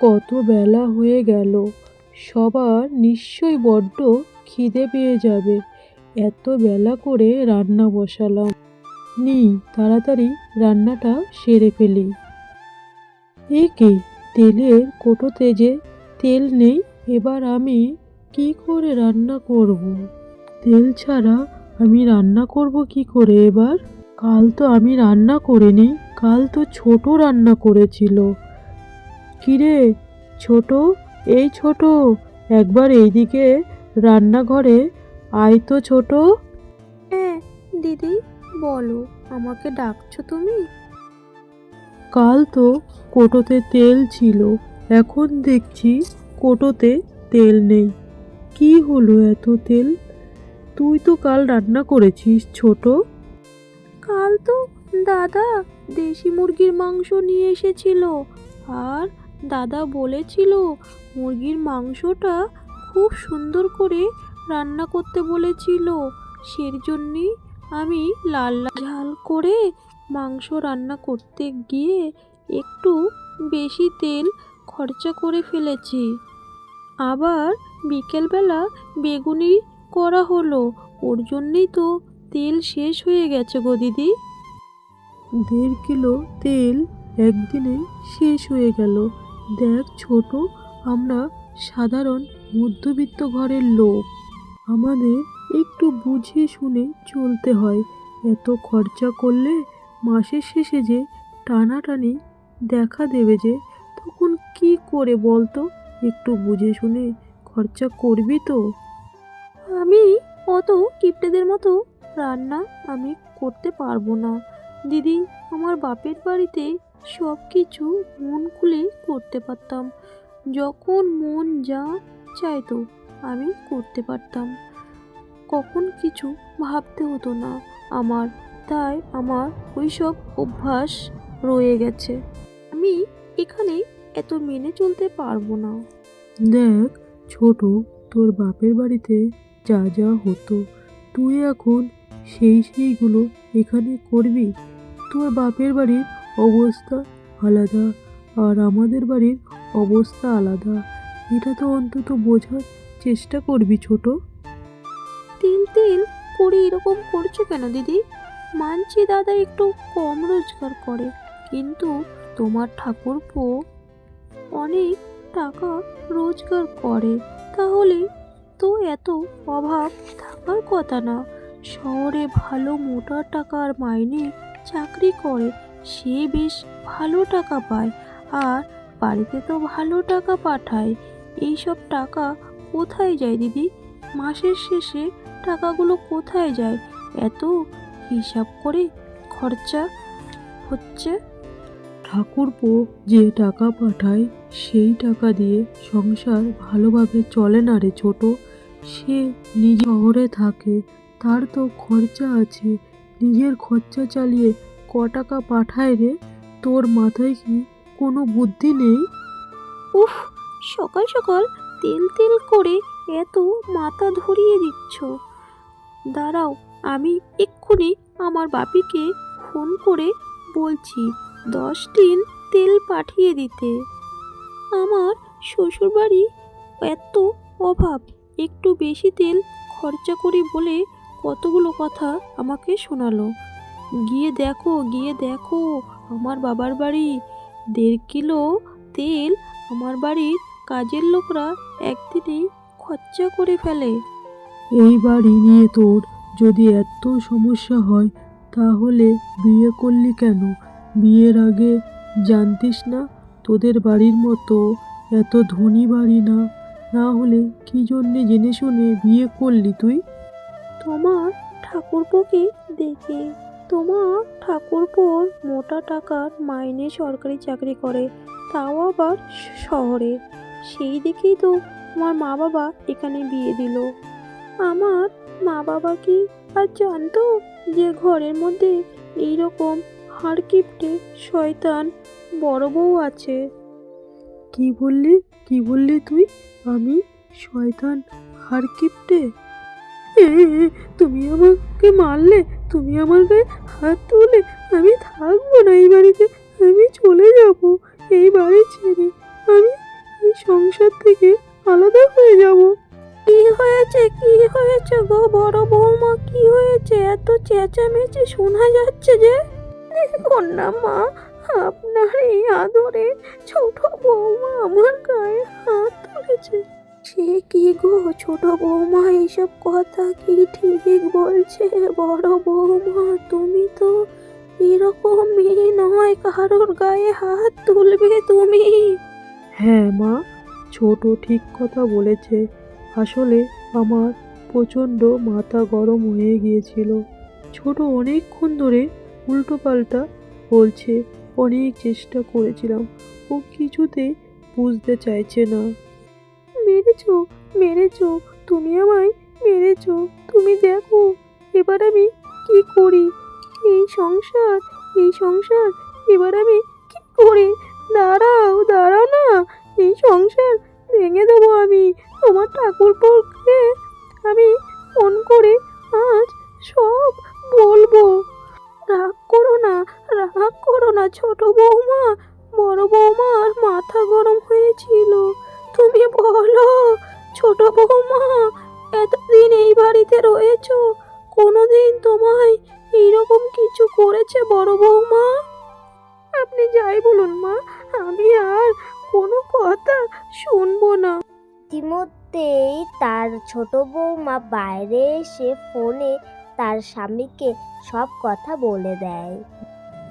কত বেলা হয়ে গেল। সবার নিশ্চয়ই বড্ড খিদে পেয়ে যাবে। এত বেলা করে রান্না বসালাম। নি, তাড়াতাড়ি রান্নাটা সেরে ফেলি। এ কি, তেলের কোটোতে যে তেল নেই, এবার আমি কি করে রান্না করব। তেল ছাড়া আমি রান্না করব কি করে এবার? কাল তো আমি রান্না করিনি, কাল তো ছোট রান্না করেছিল। কিরে ছোট এই ছোট একবার এইদিকে রান্নাঘরে আয় তো ছোট। হ্যাঁ দিদি বলো আমাকে ডাকছো তুমি? কাল তো কোটোতে তেল ছিল এখন দেখছি কোটোতে তেল নেই। কি হলো এত তেল? তুই তো কাল রান্না করেছিস ছোট। কাল তো দাদা দেশি মুরগির মাংস নিয়ে এসেছিল আর দাদা বলেছিল মুরগির মাংসটা খুব সুন্দর করে রান্না করতে বলেছিল। সের জন্যই আমি লাল লাল ঝাল করে মাংস রান্না করতে গিয়ে একটু বেশি তেল খরচা করে ফেলেছি। আবার বিকেলবেলা বেগুনি করা হলো, ওর জন্যই তো তেল শেষ হয়ে গেছে গো দিদি। দেড় কিলো তেল একদিনে শেষ হয়ে গেল। দেখ ছোট, আমরা সাধারণ মধ্যবিত্ত ঘরের লোক। আমাদের একটু বুঝে শুনে চলতে হয়। এত খরচা করলে মাসের শেষে যে টানাটানি দেখা দেবে যে, তখন কি করে বলতো? একটু বুঝে শুনে খরচা করবি তো? আমি অত কিপ্টেদের মতো রান্না আমি করতে পারব না। দিদি, আমার বাপের বাড়িতে সব কিছু মন খুলে করতে পারতাম। যখন মন যা চাইতো, আমি করতে পারতাম। কখন কিছু ভাবতে হতো না আমার, তাই আমার ওইসব অভ্যাস রয়ে গেছে। আমি এখানে এত মেনে চলতে পারব না। দেখ, ছোট, তোর বাপের বাড়িতে যা যা হতো, তুই এখন সেই সেইগুলো এখানে করবি। তোর বাপের বাড়ির অবস্থা আলাদা আর আমাদের বাড়ির অবস্থা আলাদা। এটা তো অন্তত বোঝার চেষ্টা করবি ছোট। তিল তিল করে এরকম করছ কেন দিদি? মানছি দাদা একটু কম রোজগার করে, কিন্তু তোমার ঠাকুরপো অনেক টাকা রোজগার করে। তাহলে তো এত অভাব থাকার কথা না। শহরে ভালো মোটা টাকার মাইনে চাকরি করে সে বেশ ভালো টাকা পায়। আর বাড়িতে তো ভালো টাকা পাঠায়। এইসব টাকা কোথায় যায় দিদি? মাসের শেষে টাকাগুলো কোথায় যায়? এত হিসাব করে খরচা হচ্ছে? ঠাকুরপো যে টাকা পাঠায়, সেই টাকা দিয়ে সংসার ভালোভাবে চলে না রে ছোট। সে নিজ শহরে থাকে, তার তো খরচা আছে। নিজের খরচা চালিয়ে ক টাকা পাঠায় রে? তোর মাথায় কি কোনো বুদ্ধি নেই? উফ, সকাল সকাল তেল তেল করে এত মাথা ধরিয়ে দিচ্ছ। দাঁড়াও, আমি এক্ষুনি আমার বাপিকে ফোন করে বলছি, দশ টিন তেল পাঠিয়ে দিতে। আমার শ্বশুরবাড়ি এত অভাব, একটু বেশি তেল খরচা করি বলে কতগুলো কথা আমাকে শোনালো। গিয়ে দেখো গিয়ে দেখো আমার বাবার বাড়ি। দেড় কিলো তেল আমার বাড়ির কাজের লোকরা একদিনেই খরচা করে ফেলে। এই বাড়ি নিয়ে তোর যদি এত সমস্যা হয় তাহলে বিয়ে করলি কেন? বিয়ের আগে জানতিস না তোদের বাড়ির মতো এত ধনী বাড়ি না? না হলে কি জন্যে জেনে শুনে বিয়ে করলি তুই? তোমার ঠাকুরপোকে দেখে তোমার ঠাকুরপোর মোটা টাকার মাইনে সরকারি চাকরি করে তাও আবার শহরে। সেই দেখেই তো আমার মা বাবা এখানে বিয়ে দিল। আমার মা বাবা কি আর জানতো যে ঘরের মধ্যে এইরকম হাড় কিপটে শয়তান বড় বউ আছে? কি বললি? কি বললি তুই? আমি শয়তান হার কিপটে? এ, এ, তুমি আমাকে মারলে? তুমি আমার গায়ে হাত তুলে আমি থাকব না এই বাড়িতে, আমি চলে যাব, এই বাড়ি ছেড়ে আমি এই সংসার থেকে আলাদা হয়ে যাব। কি হয়েছে কি হয়েছে গো বড় বৌমা, কি হয়েছে? এত চেঁচামেচি শোনা যাচ্ছে যে। না মা, আপনার এই আদরে ছোট বৌমা আমার গায়ে হাত তুলেছে। সে কি গো? ছোট বৌমা এইসব কথা কি ঠিক বলছে? বড় বৌমা, তুমি তো এরকম মেয়ে নয়, কারোর গায়ে হাত তুলবে তুমি। হ্যাঁ মা, ছোট ঠিক কথা বলেছে। আসলে আমার প্রচণ্ড মাথা গরম হয়ে গিয়েছিল। ছোট অনেকক্ষণ ধরে উল্টোপাল্টা বলছে, অনেক চেষ্টা করেছিলাম। ও কিছুতে বুঝতে চাইছে না। মেরেছো মেরেছো, তুমি আমায় মেরেছো, তুমি দেখো। এবার আমি কি করি? এই সংসার এই সংসার, এবার আমি কি করি? দাঁড়াও দাঁড়াও না, এই সংসার ভেঙে দেবো আমি। তোমার ঠাকুরপোকে আমি ফোন করে আজ সব বলব। রাগ করো না, রাগ করো না, ছোট বৌমা, বড় বৌমার মাথা গরম হয়েছিল। তুমি বলো ছোট বৌমা এতদিন এই বাড়িতে রয়েছো কোনোদিন তোমায় এইরকম কিছু করেছে বড় বৌমা? আপনি যাই বলুন মা আমি আর কোনো কথা শুনব না। ইতিমধ্যেই তার ছোট বৌমা বাইরে এসে ফোনে তার স্বামীকে সব কথা বলে দেয়।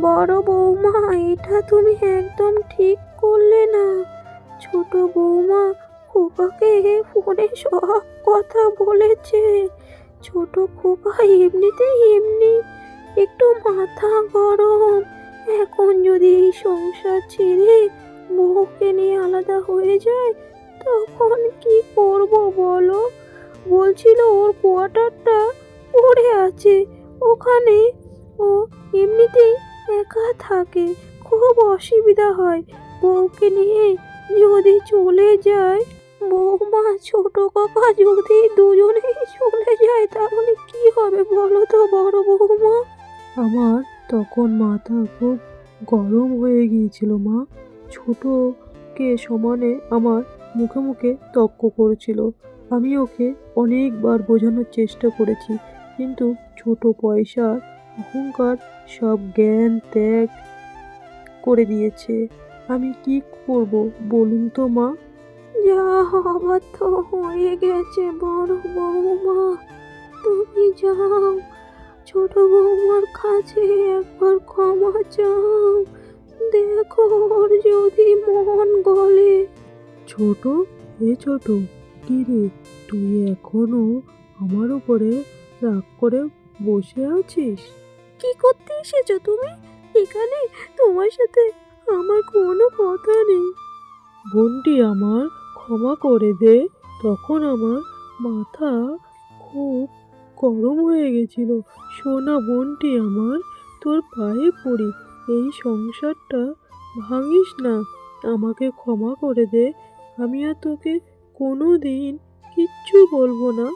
বড় বৌমা এটা তুমি একদম ঠিক করলে না। ছোট বৌমা খোকাকে ফোনে সব কথা বলেছে। ছোট খোকা এমনিতেই এমনি, একটু মাথা গরম। এখন যদি এই সংসার ছেড়ে বউকে নিয়ে আলাদা হয়ে যায়, তখন কি করব বলো? বলছিল ওর কোয়ার্টারটা পড়ে আছে, ওখানে। ও এমনিতেই একা থাকে, খুব অসুবিধা হয় বউকে নিয়ে। যদি চলে যায়, বৌমা, ছোট কাকা যদি দুজনেই চলে যায়, তাহলে কি হবে বলো তো বড় বৌমা? আমার তখন মাথা খুব গরম হয়ে গিয়েছিল, মা। ছোটকে সমানে আমার মুখে মুখে তক্ক করেছিল। আমি ওকে অনেকবার বোঝানোর চেষ্টা করেছি, কিন্তু ছোট পয়সার অহংকার সব জ্ঞান ত্যাগ করে দিয়েছে। আমি কি করব বলুন তো মা। যা হবার তো হয়ে গেছে বড় বৌমা তুমি যাও ছোট বৌমার কাছে একবার ক্ষমা চাও। দেখো ওর যদি মন গলে। ছোট এ ছোট কি রে? তুই এখনও আমার উপরে রাগ করে বসে আছিস? কি করতে এসেছ তুমি? এখানে তোমার সাথে আমার কোনো কথা নেই। বোনটি আমার ক্ষমা করে দে। তখন আমার মাথা খুব গরম হয়ে গেছিল। সোনা বোনটি আমার তোর পায়ে পড়ি। এই সংসারটা ভাঙিস না। আমাকে ক্ষমা করে দে। আমি আর তোকে কোনো দিন কিচ্ছু বলব না।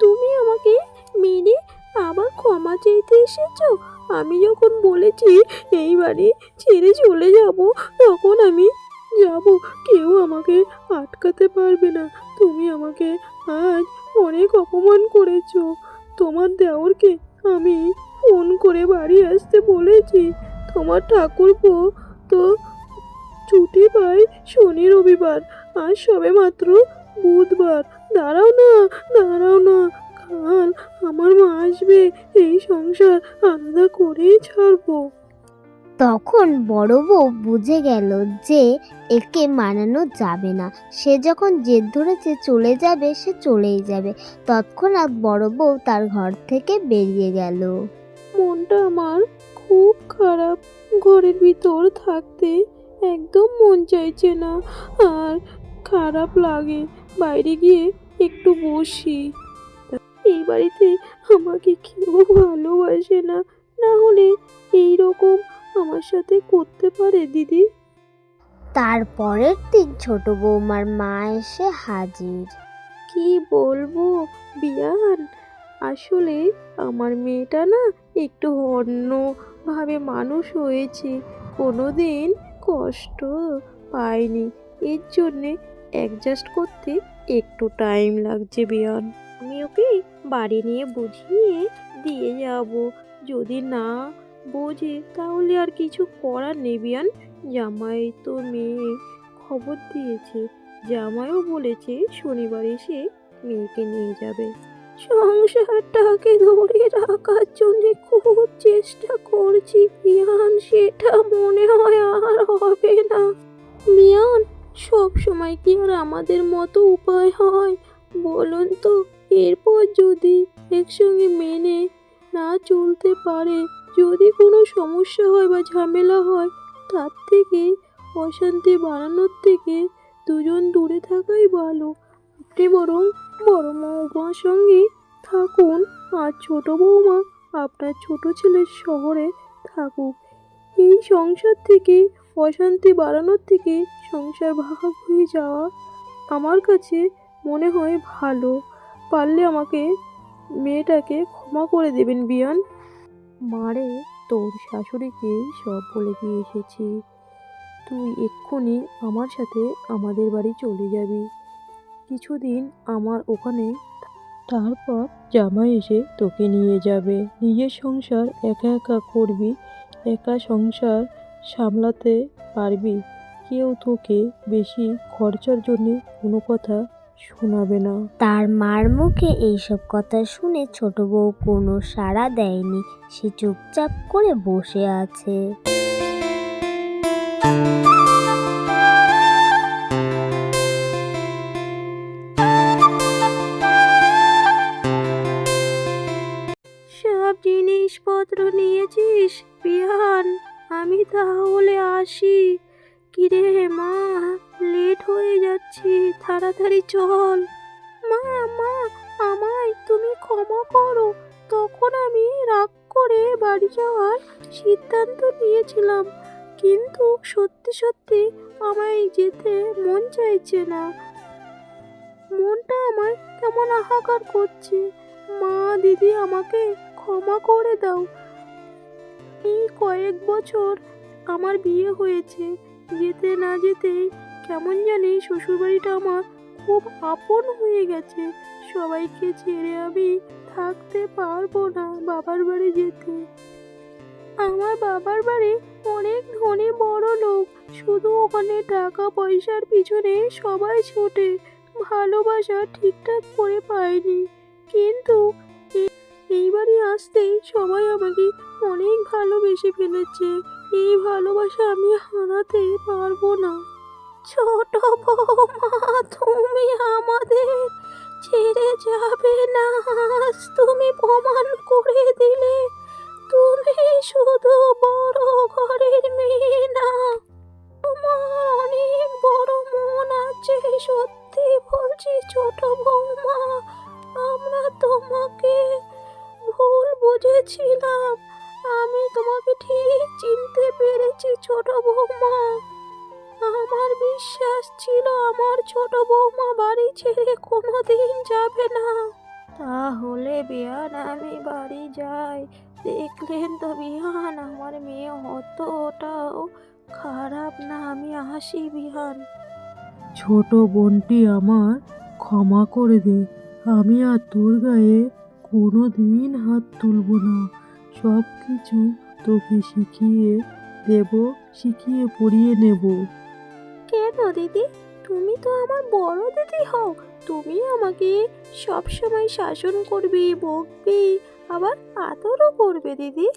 তুমি আমাকে মেরে আবার ক্ষমা চাইতে এসেছ? আমি যখন বলেছি এই বাড়ি ছেড়ে চলে যাব, তখন আমি যাব। কেউ আমাকে আটকাতে পারবে না। তুমি আমাকে আজ অনেক অপমান করেছ। তোমার দেওরকে আমি ফোন করে বাড়ি আসতে বলেছি। তোমার ঠাকুরপো তো ছুটি পায় শনি রবিবার। আজ সবে মাত্র বুধবার। দাঁড়াও না দাঁড়াও না। কাল আমার মা আসবে এই সংসার আলাদা করেই ছাড়বো। তখন বড় বউ বুঝে গেল যে একে মানানো যাবে না। সে যখন জেদ ধরেছে চলে যাবে সে চলেই যাবে। তৎক্ষণাৎ বড় বউ তার ঘর থেকে বেরিয়ে গেল। মনটা আমার খুব খারাপ। ঘরের ভিতর থাকতে একদম মন চাইছে না। আর খারাপ লাগে। বাইরে গিয়ে একটু বসি। এই বাড়িতে আমাকে কেউ ভালোবাসে না। না হলে এই রকম আমার সাথে করতে পারে দিদি? তারপরের দিন ছোট বৌমার মা এসে হাজির। কি বলব বিয়ান? আসলে আমার মেয়েটা না একটু অন্যভাবে মানুষ হয়েছে। কোনো দিন কষ্ট পায়নি এর জন্যে অ্যাডজাস্ট করতে একটু টাইম লাগছে বিয়ান। বাড়ি নিয়ে বুঝিয়ে দিয়ে যাব। যদি না বোঝে, তাহলে আর কিছু করার নেই বিয়ান। জামাই তো মেয়ে খবর দিয়েছে। জামাইও বলেছে শনিবার এসে মেয়েকে নিয়ে যাবে। সংসারটাকে ধরে রাখার জন্য খুব চেষ্টা করছি বিয়ান, সেটা মনে হয় আর হবে না। বিয়ান সব সময় কি আর আমাদের মতো উপায় হয়? বলুন তো, এরপর যদি একসঙ্গে মেনে না চলতে পারে, যদি কোনো সমস্যা হয় বা ঝামেলা হয়, তার থেকে অশান্তি বাড়ানোর থেকে দুজন দূরে থাকাই ভালো। আপনি বরং বড় বৌমার সঙ্গে থাকুন আর ছোট বৌমা আপনার ছোট ছেলের শহরে থাকুক। এই সংসার থেকে অশান্তি বাড়ানোর থেকে সংসার ভাগ হয়ে যাওয়া আমার কাছে মনে হয় ভালো। পারলে আমাকে মেয়েটাকে ক্ষমা করে দেবেন, বিয়ান। মারে, তোর শাশুড়িকে সব বলে দিয়ে এসেছি। তুই এক্ষুনি আমার সাথে আমাদের বাড়ি চলে যাবি। কিছুদিন আমার ওখানে তারপর জামাই এসে তোকে নিয়ে যাবে। নিজের সংসার একা একা করবি, একা সংসার সামলাতে পারবি। কেউ তোকে বেশি খরচার জন্য কোনো কথা শোনাবে না। তার মার মুখে এইসব কথা শুনে ছোট বউ কোনো সাড়া দেয়নি। সে চুপচাপ করে বসে আছে। সব জিনিসপত্র নিয়েছিস বিহান আমি তাহলে আসি। কিরে মা লেট হয়ে যাচ্ছে, তাড়াতাড়ি চল। মা মা, আমায় তুমি ক্ষমা করো। তখন আমি রাগ করে বাড়ি যাওয়ার সিদ্ধান্ত নিয়েছিলাম। কিন্তু সত্যি সত্যি আমায় যেতে মন চাইছে না। মনটা আমার কেমন হাহাকার করছে। মা, দিদি আমাকে ক্ষমা করে দাও। এই কয়েক বছর আমার বিয়ে হয়েছে। যেতে না যেতেই কেমন জানি শ্বশুরবাড়িটা আমার খুব আপন হয়ে গেছে। সবাইকে ছেড়ে আমি থাকতে পারব না বাবার বাড়ি যেতে। আমার বাবার বাড়ি অনেক ধনী বড় লোক, শুধু ওখানে টাকা পয়সার পিছনে সবাই ছোটে, ভালোবাসা ঠিকঠাক করে পায়নি। কিন্তু এই এইবারই আসতেই সবাই আমাকে অনেক ভালোবেসে ফেলেছে। এই ভালোবাসা আমি হারাতে পারব না। ছোট বৌমা, তুমি আমাদের ছেড়ে যাবে না। তুমি প্রমাণ করে দিলে, তুমি শুধু বড় ঘরের মেয়ে না। তোমার অনেক বড় মন আছে, সত্যি বলছি ছোট বৌমা, আমরা তোমাকে ভুল বুঝেছিলাম। আমি তোমাকে ঠিক চিনতে পেরেছি, ছোট বৌমা। আমার বিশ্বাস ছিল আমার ছোট বৌমা বাড়ি ছেড়ে কোনোদিন যাবে না। তাহলে বিয়ান, আমি বাড়ি যাই। দেখলেন তো বিহান আমার মেয়ে অতটাও খারাপ না, আমি আসি বিহান ছোট বোনটি আমার ক্ষমা করে দে, আমি আর তোর গায়ে কোনো দিন হাত তুলব না। সব কিছু তোকে শিখিয়ে দেব, শিখিয়ে পড়িয়ে নেব। কেন দিদি? তুমি তো আমার বড় দিদি হও। তুমি আমাকে সব সময় শাসন করবে, বকবে, আবার আদরও করবে দিদি।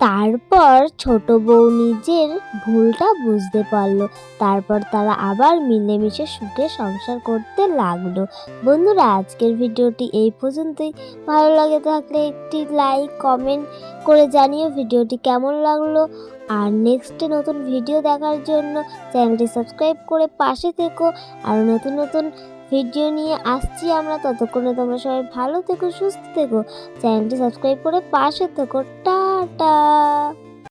তারপর ছোট বউ নিজের ভুলটা বুঝতে পারল। তারপর তারা আবার মিলেমিশে সুখে সংসার করতে লাগল। বন্ধুরা, আজকের ভিডিওটি এই পর্যন্তই। ভালো লাগে থাকলে একটি লাইক, কমেন্ট করে জানিও ভিডিওটি কেমন লাগল। আর নেক্সটে নতুন ভিডিও দেখার জন্য চ্যানেলটি সাবস্ক্রাইব করে পাশে থেকো। আর নতুন নতুন ভিডিও নিয়ে আসছি আমরা। ততক্ষণে তোমরা সবাই ভালো থেকো, সুস্থ থেকো। চ্যানেলটি সাবস্ক্রাইব করে পাশে থেকো। টাটা।